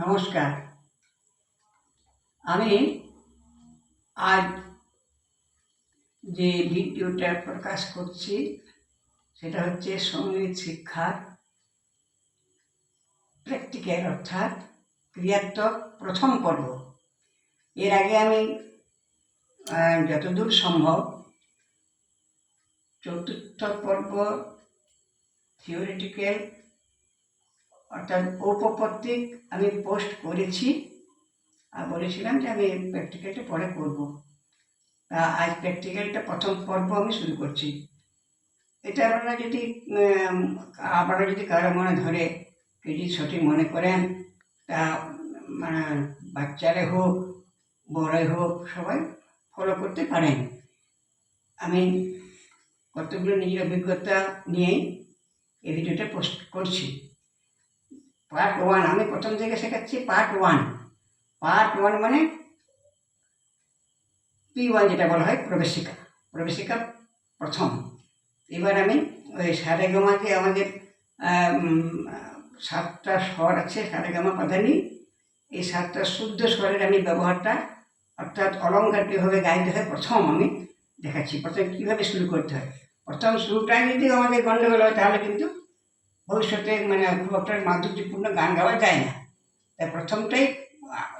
নমস্কার। আমি আজ যে ভিডিওটা প্রকাশ করছি, সেটা হচ্ছে সংগীত শিক্ষার প্র্যাকটিক্যাল অর্থাৎ ক্রিয়াত্মক প্রথম পর্ব। এর আগে আমি যতদূর সম্ভব চতুর্থ পর্ব থিওরিটিক্যাল অর্থাৎ ঔপপত্তিক আমি পোস্ট করেছি আর বলেছিলাম যে আমি প্র্যাকটিক্যালটা পরে করব। তা আজ প্র্যাকটিক্যালটা প্রথম পর্ব আমি শুরু করছি। এটা আপনারা যদি আপনারা যদি কারও মনে ধরে যদি সঠিক মনে করেন, তা মানে বাচ্চারে হোক, বড়ই হোক, সবাই ফলো করতে পারেন। আমি কতগুলো নিজের অভিজ্ঞতা নিয়েই এই ভিডিওটা পোস্ট করছি। পার্ট ওয়ান আমি প্রথম থেকে শেখাচ্ছি পার্ট ওয়ান পার্ট ওয়ান মানে পি ওয়ান যেটা বলা হয় প্রবেশিকা প্রবেশিকা প্রথম। এবার আমি ওই সারেগামা যে আমাদের সাতটা স্বর আছে সারেগামা পাধানি এই সাতটা শুদ্ধ স্বরের আমি ব্যবহারটা, অর্থাৎ অলঙ্কার কীভাবে গাইতে হয়, প্রথম আমি দেখাচ্ছি। প্রথম কীভাবে শুরু করতে হয়? প্রথম শুরুটাই যদি আমাদের গণ্ডগোল হয়, তাহলে কিন্তু ভবিষ্যতে মানে খুব একটা মাধুর্যপূর্ণ গান গাওয়া যায় না। তাই প্রথমটাই,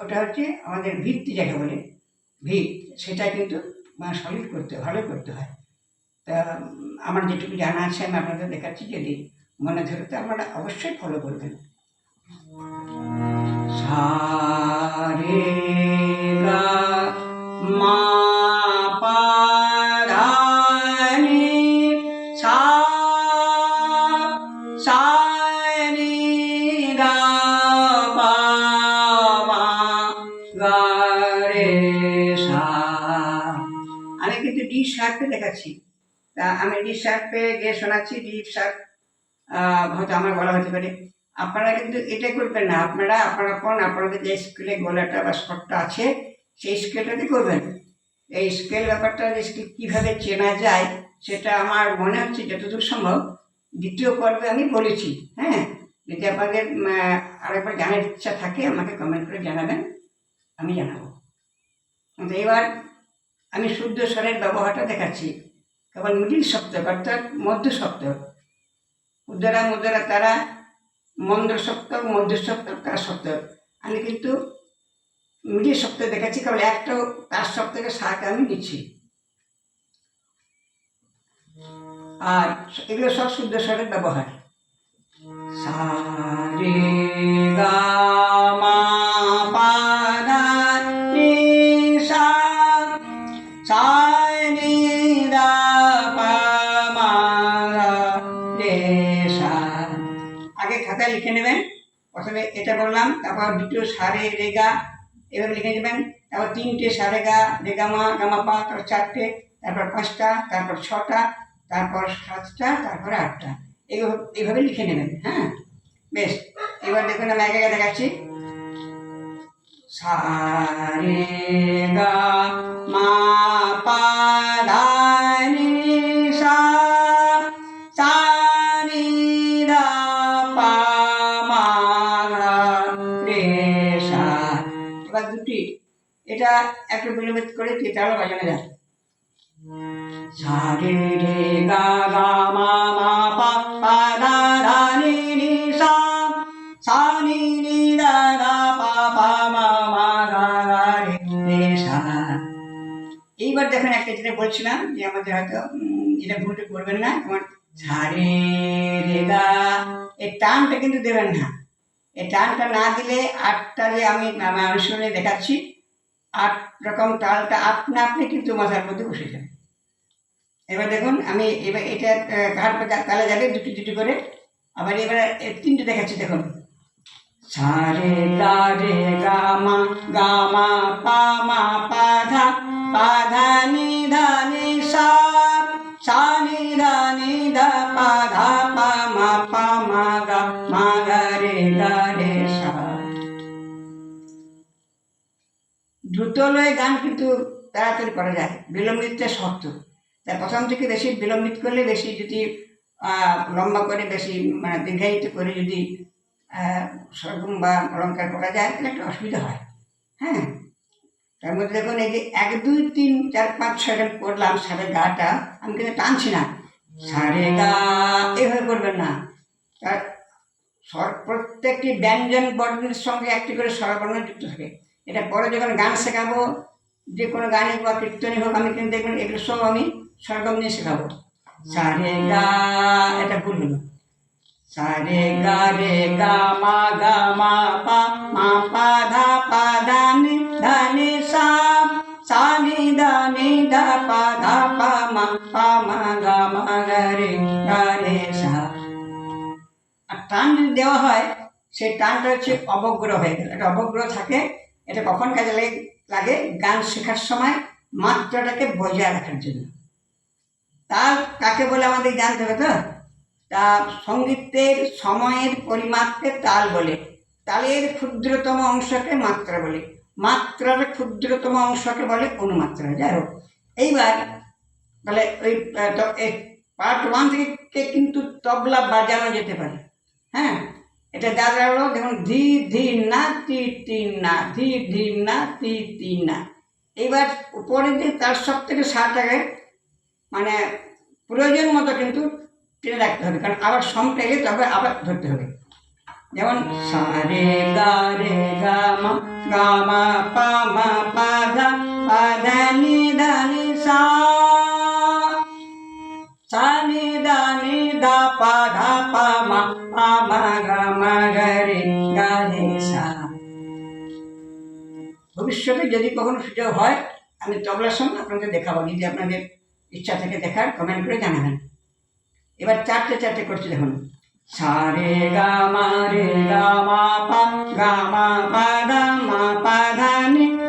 ওটা হচ্ছে আমাদের ভিত্তি যাকে বলে, ভিত, সেটা কিন্তু সলিড করতে, ভালো করতে হয়। তা, আমার যেটুকু জানা আছে, আমি আপনাদের দেখাচ্ছি, যদি মনে ধরে তো আপনারা অবশ্যই ফলো করবেন। সা কিন্তু ডি শার্পে দেখাচ্ছি তা আমি ডি শার্পে গিয়ে শোনাচ্ছি ডি শার্প হয়তো আমার বলা হতে পারে। আপনারা কিন্তু এটা করবেন না। আপনারা আপনারা কোন, আপনাদের যে স্কেলে গলাটা বা স্পটটা আছে, সেই স্কেলটাতে করবেন। এই স্কেল ব্যাপারটা স্কেল কীভাবে চেনা যায়, সেটা আমার মনে হচ্ছে যতদূর সম্ভব দ্বিতীয় পর্বে আমি বলেছি হ্যাঁ? যদি আপনাদের আরেকবার জানার ইচ্ছা থাকে, আমাকে কমেন্ট করে জানাবেন, আমি জানাব। এবার আমি শুদ্ধ স্বরের ব্যবহারটা দেখাচ্ছি। কেবল মিডিল সপ্তক অর্থাৎ মধ্য সপ্তক উদ্দারা মুদ্রা তারা, মন্দ্র সপ্তক মধ্য সপ্তক তার সপ্তক আমি কিন্তু মিডিল সপ্তক দেখাচ্ছি, কেবল একটা তার সপ্তকের সাকে আমি নিচ্ছি। আর এগুলো সব শুদ্ধ স্বরের ব্যবহার। সা বললাম তারপর দ্বিতীয় সারে রেগা, এভাবে লিখে নেবেন। তারপর তিনটে সারে গা রেগামা গামা পা, তারপর চারটে, তারপর পাঁচটা, তারপর ছটা, তারপর সাতটা, তারপর আটটা। এইভাবে এইভাবে লিখে নেবেন হ্যাঁ? বেশ, এবার দেখুন আমি একে দেখাচ্ছি। সা, রে, গা, মা, পা ধা এবার দুটি এটা একটু বিলম্বিত করে তেতাল বাজানো যায়। রে গা গা মা মা পা পা ধা ধা নি নি সা সা নি নি দা দা পা পা মা মা গা গা রে রে সা। এইবার দেখেন একটা যেটা বলছিলাম যে আমাদের হয়তো এটা ভুলটা করবেন না যেমন ঝাড়ে রে গা এই টানটা কিন্তু দেবেন না। টানটা না দিলে আটটা যে আমি অনুশীলনে দেখাচ্ছি। আট রকম তালটা আপনা আপনি কিন্তু মাথার মধ্যে বসে যাবে এবার দেখুন, আমি এবার এটা ঘাট তালে যাবে দুটি দুটি করে। আবার এবার তিনটে দেখাচ্ছি, দেখুন। সারে গা রে গা মা গা মা, পা মা, পা দ্রুত লয়ে গান কিন্তু তাড়াতাড়ি করা যায়। বিলম্বিতটা শক্ত। তাই প্রথম থেকে বেশি বিলম্বিত করলে বেশি যদি লম্বা করে বেশি মানে দীর্ঘায়িত করে যদি সরগম বা অলঙ্কার করা যায়, তাহলে একটা অসুবিধা হয়। হ্যাঁ? তার মধ্যে দেখুন, এই যে এক, দুই, তিন, চার, পাঁচ, ছয় করলাম সারে গাটা, আমি কিন্তু টানছি না। সারে গা, এভাবে করবেন না। তার প্রত্যেকটি ব্যঞ্জন বর্ণের সঙ্গে একটি করে স্বরবর্ণ যুক্ত থাকে। এটা পরে যখন গান শেখাবো, যে কোনো গানে বা কীর্তনে হোক, আমি কিন্তু দেখবেন এগুলো সব আমি স্বরগম নিয়ে শেখাবো। সারে গা, এটা ভুল হলো। সারে গা রে গা, মা গা, মা পা মা পা ধা পা ধা, নি ধা, নি সা সা, নি দা, নি ধা পা ধা, পা, মা পা, মা গা মা গা, রে গা, রে সা। আর টান দেওয়া হয়, সেই টানটা হচ্ছে অবগ্রহ হয়ে গেল। একটা অবগ্রহ থাকে এটা কখন কাজে লাগে? গান শেখার সময় মাত্রাটাকে বজায় রাখার জন্য। তার কাকে বলে আমাদের জানতে হবে তো? তা সঙ্গীতের সময়ের পরিমাপকে তাল বলে। তালের ক্ষুদ্রতম অংশকে মাত্রা বলে। মাত্রার ক্ষুদ্রতম অংশকে বলে অনুমাত্রা। যাই হোক, এইবার তাহলে ওই পার্ট ওয়ান থেকে কিন্তু তবলা বাজানো যেতে পারে। হ্যাঁ? এটা যা হলো, দেখুন, ধি ধি, না, তি তিন না, ধি ধি, না, তি তিন না। এইবার উপরে যে তার সব থেকে আগে মানে প্রয়োজন মতো কিন্তু টেনে রাখতে হবে, কারণ আবার সম পেলে তবে আবার ধরতে হবে। যেমন, সা, রে, গা রে, গা, মা গা, মা, পা মা, পা, ধা পা, ধা, নি ধা, নি, সা। সা, নি গা গা ভবিষ্যতে যদি কখনো সুযোগ হয়, আমি তবলার সঙ্গে আপনাদের দেখাবো, যদি আপনাদের ইচ্ছা থেকে দেখার কমেন্ট করে জানাবেন। এবার চারটে চারটে করছি দেখুন। সা, রে, গা, মা, রে, গা, মা, পা, গা, মা, পা ধা মা, পা ধা নি।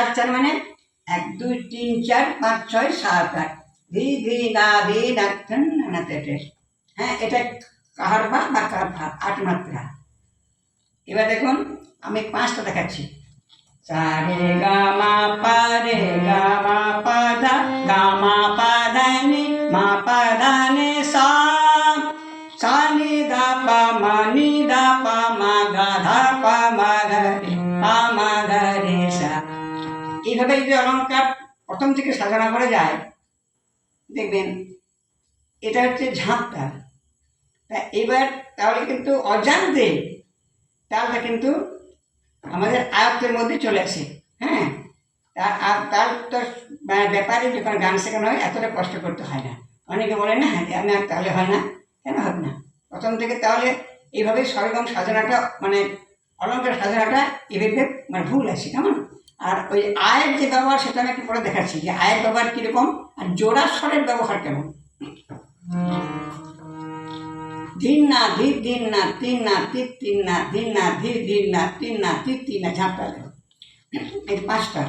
চার চার মানে এক, দুই, তিন, চার, পাঁচ, ছয়, সাত, আট। ধি ধি না ধি না হ্যাঁ এটা কাহার বা বা কার ভা? আট মাত্রা। এবার দেখুন, আমি পাঁচটা দেখাচ্ছি। সা রে গা মা পা রে গা মা পা যদি অলঙ্কার প্রথম থেকে সাজানো করা যায়, দেখবেন এটা হচ্ছে ঝাঁপটা। তা এবার তাহলে কিন্তু অজান্তে তালটা কিন্তু আমাদের আয়ত্তের মধ্যে চলে আসে হ্যাঁ? তার আর- তার তো মানে ব্যাপারে যখন গান শেখানো হয়, এতটা কষ্ট করতে হয় না। অনেকে বলে, না আমি তাহলে হয় না। কেন হবে না? প্রথম থেকে তাহলে এইভাবে সরগম সাজানোটা মানে অলঙ্কার সাজানোটা এভাবে মানে ভুল আছে, কেমন? আর ওই আয়ের যে ব্যবহার, সেটা আমি একটু পরে দেখাচ্ছি যে আয়ের ব্যবহার কীরকম আর জোড়া স্বরের ব্যবহার কেমন। দিন না ধি দিন না তিন না তি তিন না দিন না ধি দিন না তিন না তি তিন না ঝাঁপটা এই পাঁচটা।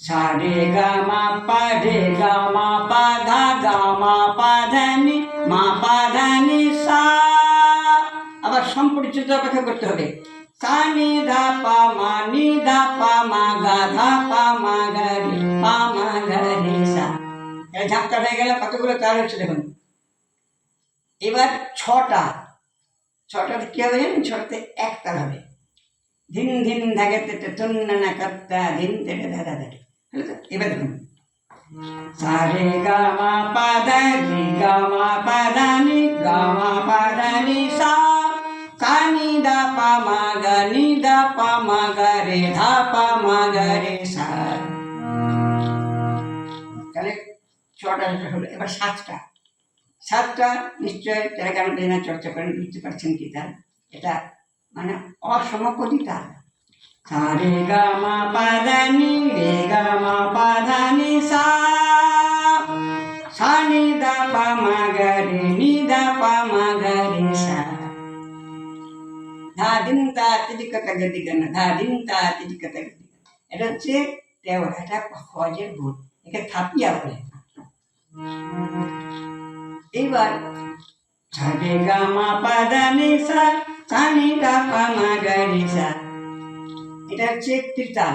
সা, রে, গা, মা, পা, রে, গা, মা, পা, ধা, গা, মা, পা, ধা, নি, মা, পা, ধা, নি, সা। আবার সম্পরিচিত অপেক্ষা করতে হবে। সা, নি, ধা, পা, মা, নি, ধা, পা ধা মা হয়ে গেলে কতগুলো তার হচ্ছে দেখুন। এবার ছটা। হবে জানেন? ছটাতে এক তাল হবে। ধিন ধিন ধাগে তেটে তুন্না না কাত্তা, ধিন তেটে এবার দেখুন সা রে গা মা পা দা গা মা পা দা নি গা মা পা দা নি সা। সা নি দা পা মা গা নি দা পা মা গা রে এবার সাতটা। সাতটা, নিশ্চয় যারা চর্চা করেন বুঝতে পারছেন কি তার? এটা মানে অসমপতি তার সা রে গা মা পা রে গা মা পা সা ধা দিন তা তিদিকতা গদি ধা দিন তা তিদিকতা গদি এটা হচ্ছে তেওড়া এটা হজের ভোট একে থাপিয়া বলে এইবার সারে গা মা পা ধা নি সা সা নি দা পা মা গা রে এটা হচ্ছে ত্রিতাল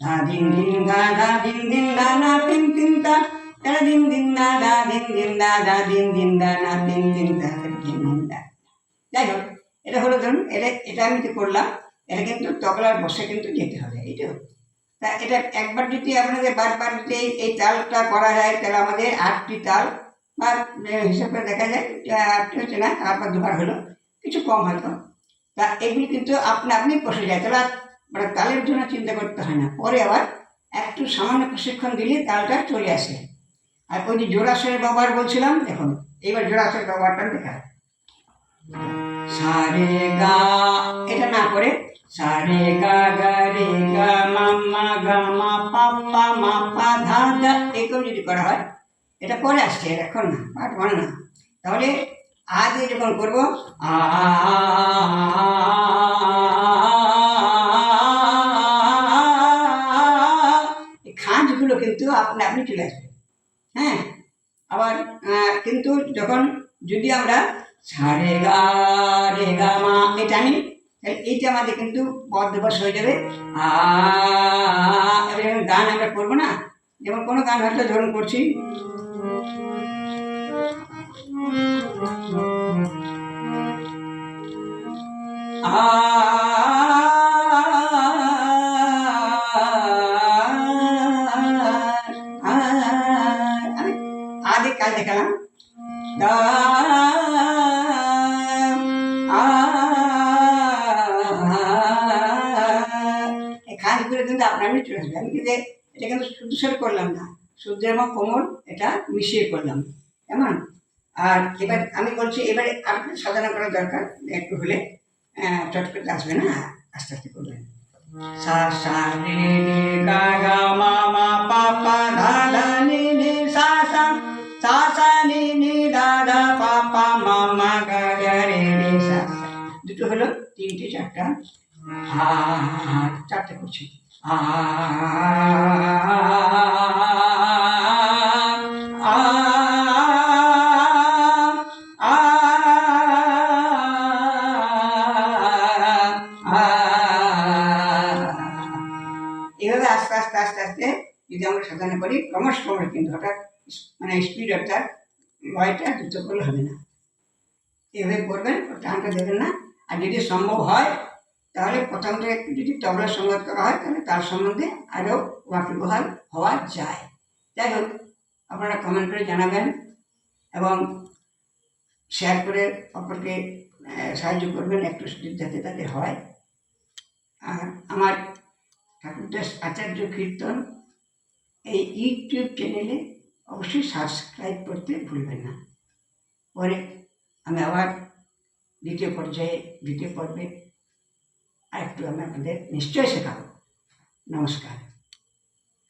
ধা দিন দিন দা দা দিন দিন দা না তিন তিন তা তা দিন দিন দা দা দিন দিন দা দা দিন দিন দা না তিন তিন তা দিন দিন দা যাই হোক এটা হলো ধরুন, এটা এটা আমি তো করলাম, এটা কিন্তু তবলার বসে কিন্তু যেতে হবে, এইটা তা এটা একবার যদি আপনাদের বারবার যদি এই- তালটা করা যায়, তাহলে আমাদের আটটি তাল, বা হিসাব করে দেখা যায় আটটি হচ্ছে না তারপর দুবার হলো, কিছু কম হয়তো। তা এগুলি কিন্তু আপনি আপনি বসে যায়, তাহলে মানে তালের জন্য চিন্তা করতে হয় না। পরে আবার একটু সামান্য প্রশিক্ষণ দিলে তালটা চলে আসে। আর ওই যে জোড়াশয়ের ব্যবহার বলছিলাম, দেখুন, এইবার জোড়াশয়ের ব্যবহারটা দেখা সারে গা এটা না করে। সারে গা গা রে গা মাম্মা গা মা পাপ্পা মা পা ধা ধা এরকম যদি করা হয়, এটা পরে আসছে এখন না, পাঠ মানে না। তাহলে আগে যখন করব, আ খাঁজগুলো কিন্তু আপনি আপনি চলে আসবে হ্যাঁ? আবার কিন্তু যখন যদি আমরা সারে গা রে গা মা তাহলে এইটা আমাদের কিন্তু দিবস হয়ে যাবে আ এবার যখন গান আমরা করব না যেমন কোনো গান হয়তো ধরুন করছি আ আমি আগে কাল দেখালাম কিন্তু আপনার আমি চলে আসবে আমি কিন্তু এটা কিন্তু শুদ্ধ করলাম না। শুদ্ধ এবং কোমল এটা মিশিয়ে করলাম। কেমন? আর এবার আমি বলছি, এবারে আপনি সাধনা করা দরকার। একটু হলে চট করে আসবে না? আস্তে আস্তে করবেন। দুটো হলো, তিনটে, চারটা। চারটে করছি। এভাবে আস্তে আস্তে আস্তে আস্তে যদি আমরা সাধনা করি, ক্রমশ ক্রমশ কিন্তু হঠাৎ মানে স্পিড অর্থাৎ লয়টা দ্রুত করলে হবে না। এভাবে করবেন টানটা দেবেন না। আর যদি সম্ভব হয় তাহলে প্রথমটা একটু যদি তবলা সঙ্গত করা হয়, তাহলে তার সম্বন্ধে আরও ওয়াকিবহাল হওয়া যায়। যাই হোক, আপনারা কমেন্ট করে জানাবেন এবং শেয়ার করে অপরকে সাহায্য করবেন একটু যাতে তাতে হয়। আর আমার ঠাকুরদাস আচার্য কীর্তন এই ইউটিউব চ্যানেলে অবশ্যই সাবস্ক্রাইব করতে ভুলবেন না। পরে আমি আবার দ্বিতীয় পর্যায়ে দ্বিতীয় পর্বে আর একটু আমি আপনাদের নিশ্চয়ই শেখাবো। নমস্কার।